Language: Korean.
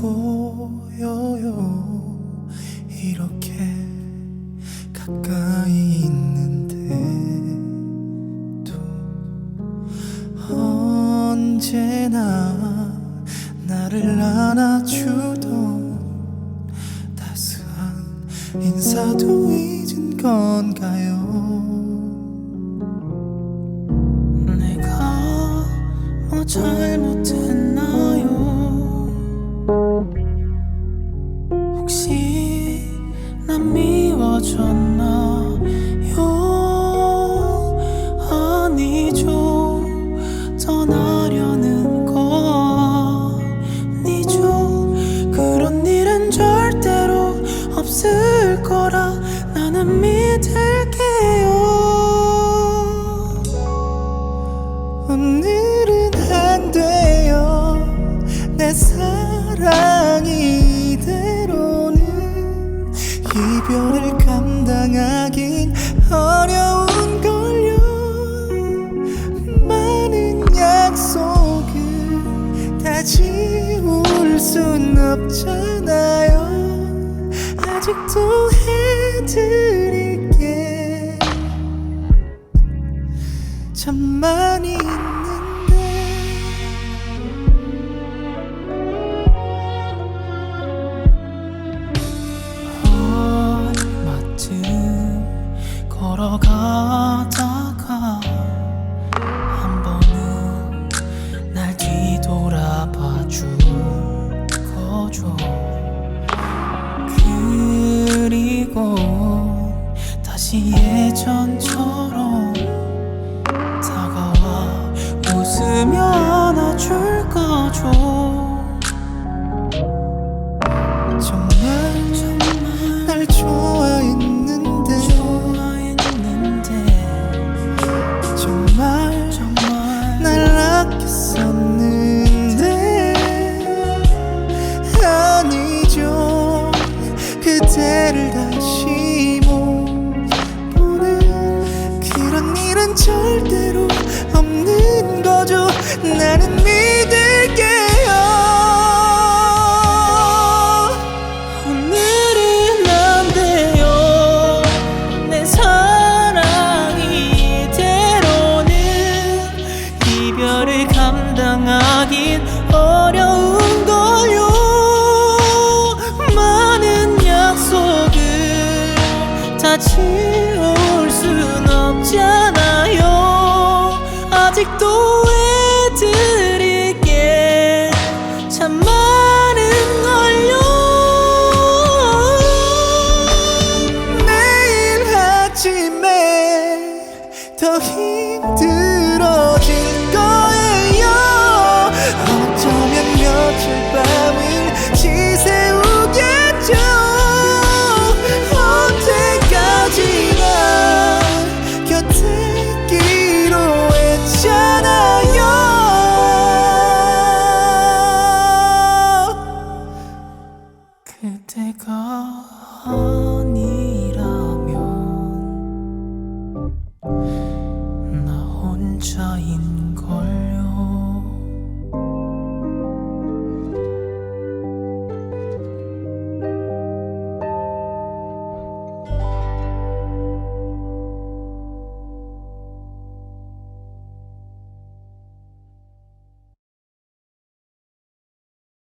보여요. 이렇게 가까이 있는데도 언제나 나를 안아주던 따스한 인사도 잊은 건가요? 내가 뭐 잘못했나 미워졌나 순 없잖아요. 아직도 해드릴게. 참 많이 있는 울고 다시 예전처럼 다가와 웃으며 안아줄 거죠 지울 순 없잖아요. 아직도